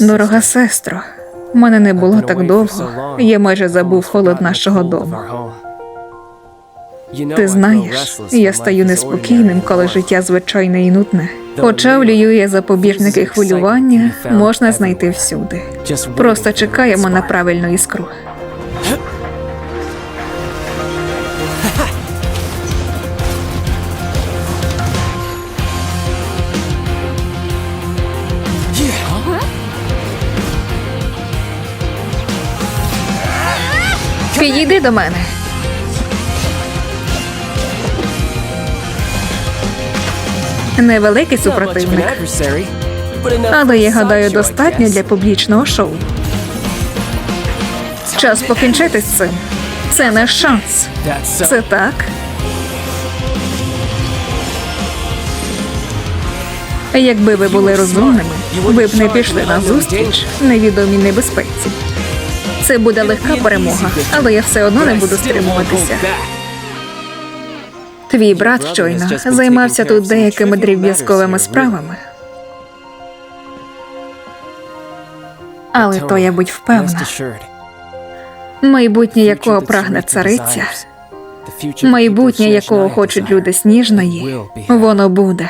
Дорога сестро, мене не було так довго. Я майже забув холод нашого дому. Ти знаєш, я стаю неспокійним, коли життя звичайне і нудне. Почавлюю запобіжники хвилювання можна знайти всюди. Просто чекаємо на правильну іскру. Підійди до мене. Невеликий супротивник, але я гадаю, достатньо для публічного шоу. Час покінчити з цим. Це наш шанс. Це так. Якби ви були розумними, ви б не пішли на зустріч невідомій небезпеці. Це буде легка перемога, але я все одно не буду стримуватися. Твій брат щойно займався тут деякими дріб'язковими справами. Але то я будь впевнена, майбутнє якого прагне цариця, майбутнє якого хочуть люди сніжної, воно буде.